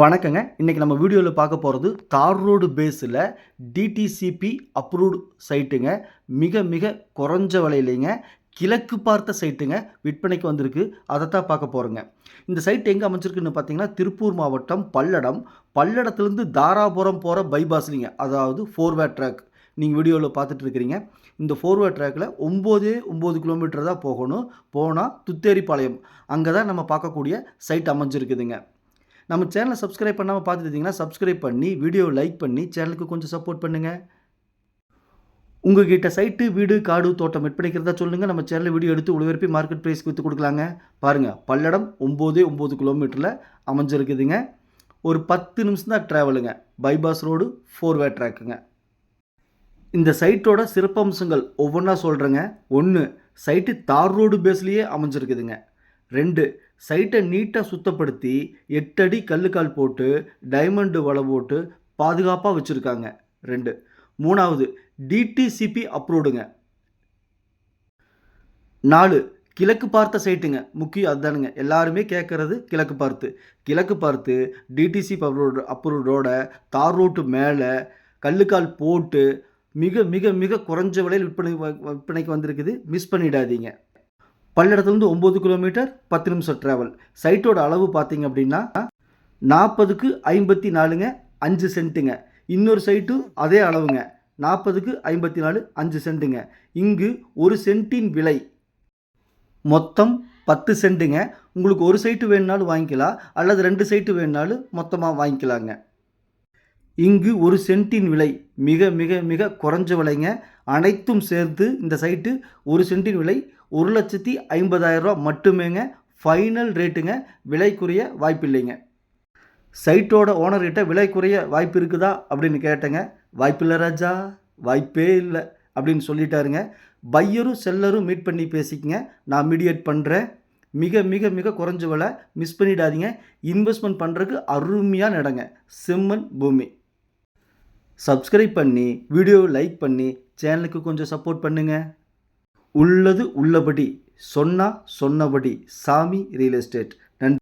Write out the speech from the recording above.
வணக்கங்க. இன்றைக்கி நம்ம வீடியோவில் பார்க்க போகிறது தார் ரோடு பேஸில் டிடிசிபி அப்ரூவ்டு சைட்டுங்க மிக மிக குறைஞ்ச விலையிலைங்க. கிழக்கு பார்த்த சைட்டுங்க விற்பனைக்கு வந்திருக்கு. அதை தான் பார்க்க போகிறோங்க இந்த சைட் எங்கே அமைச்சிருக்குன்னு பார்த்தீங்கன்னா திருப்பூர் மாவட்டம் பல்லடம். பல்லடத்துலேருந்து தாராபுரம் போகிற பைபாஸ்லிங்க அதாவது ஃபோர்வே ட்ராக் நீங்கள் வீடியோவில் பார்த்துட்டு இருக்கிறீங்க. இந்த ஃபோர்வே ட்ராக்கில் ஒம்போதே ஒம்பது கிலோமீட்டர் தான் போகணும். போனால் துத்தேரிப்பாளையம் அங்கே தான் நம்ம பார்க்கக்கூடிய சைட் அமைஞ்சிருக்குதுங்க. நம்ம சேனலை சப்ஸ்கிரைப் பண்ணாமல் பார்த்துட்டு சப்ஸ்கிரைப் பண்ணி வீடியோ லைக் பண்ணி சேனலுக்கு கொஞ்சம் சப்போர்ட் பண்ணுங்கள் உங்ககிட்ட சைட்டு வீடு காடு தோட்டம் விற்பனைக்கிறதா சொல்லுங்கள் நம்ம சேனலில் வீடியோ எடுத்து உழவர்ப்பி மார்க்கெட் ப்ரைஸ்க்கு விற்று கொடுக்கலாங்க. பாருங்கள் பல்லடம் ஒம்போதே ஒம்பது கிலோமீட்டரில் அமைஞ்சிருக்குதுங்க. ஒரு பத்து நிமிஷம் தான் ட்ராவலுங்க பைபாஸ் ரோடு ஃபோர் வே ட்ராக்குங்க இந்த சைட்டோட சிறப்பம்சங்கள் ஒவ்வொன்றா சொல்கிறேங்க ஒன்று சைட்டு தார் ரோடு பேஸ்லேயே அமைஞ்சிருக்குதுங்க. ரெண்டு சைட்டை நீட்டாக சுத்தப்படுத்தி எட்டடி கல்லுக்கால் போட்டு டைமண்டு வலை போட்டு பாதுகாப்பாக வச்சுருக்காங்க. ரெண்டு. மூணாவது டிடிசிபி அப்ரூவ்டுங்க நாலு கிழக்கு பார்த்த சைட்டுங்க. முக்கியம் அதுதானுங்க எல்லாருமே கேட்குறது கிழக்கு பார்த்து. கிழக்கு பார்த்து டிடிசி அப்ரூவ்டு அப்ரூவ்டோட தார் ரோட்டு மேலே கல்லுக்கால் போட்டு மிக மிக மிக குறைஞ்ச விலையில் விற்பனை விற்பனைக்கு வந்திருக்குது. மிஸ் பண்ணிடாதீங்க. பல்லடத்துலேருந்து ஒம்பது கிலோமீட்டர் பத்து நிமிஷம் ட்ராவல் சைட்டோட அளவு பார்த்தீங்க அப்படின்னா நாற்பதுக்கு ஐம்பத்தி நாலுங்க அஞ்சு சென்ட்டுங்க இன்னொரு சைட்டு அதே அளவுங்க. நாற்பதுக்கு ஐம்பத்தி நாலு அஞ்சு சென்ட்டுங்க இங்கு ஒரு சென்ட்டின் விலை மொத்தம் பத்து சென்ட்டுங்க உங்களுக்கு ஒரு சைட்டு வேணுனாலும் வாங்கிக்கலாம். அல்லது ரெண்டு சைட்டு வேணுனாலும் மொத்தமாக வாங்கிக்கலாங்க. இங்கு ஒரு சென்ட்டின் விலை மிக மிக மிக குறைஞ்ச விலைங்க. அனைத்தும் சேர்த்து இந்த சைட்டு ஒரு சென்ட்டின் விலை ஒரு லட்சத்தி ஐம்பதாயிரம் ரூபா மட்டுமேங்க ஃபைனல் ரேட்டுங்க விலைக்குரிய குறைய வாய்ப்பில்லைங்க. சைட்டோட ஓனர்கிட்ட விலை குறைய வாய்ப்பு இருக்குதா அப்படின்னு கேட்டேங்க. வாய்ப்பில்லை ராஜா வாய்ப்பே இல்லை அப்படின்னு சொல்லிட்டாருங்க. பையரும் செல்லரும் மீட் பண்ணி பேசிக்கங்க. நான் மீடியேட் பண்ணுறேன் மிக மிக மிக குறைஞ்ச விலை மிஸ் பண்ணிடாதீங்க. இன்வெஸ்ட்மெண்ட் பண்ணுறதுக்கு அருமையான இடங்க. செம்மன் பூமி. சப்ஸ்கிரைப் பண்ணி வீடியோவை லைக் பண்ணி சேனலுக்கு கொஞ்சம் சப்போர்ட் பண்ணுங்கள் உள்ளது உள்ளபடி சொன்னா சொன்னபடி சாமி ரியல் எஸ்டேட்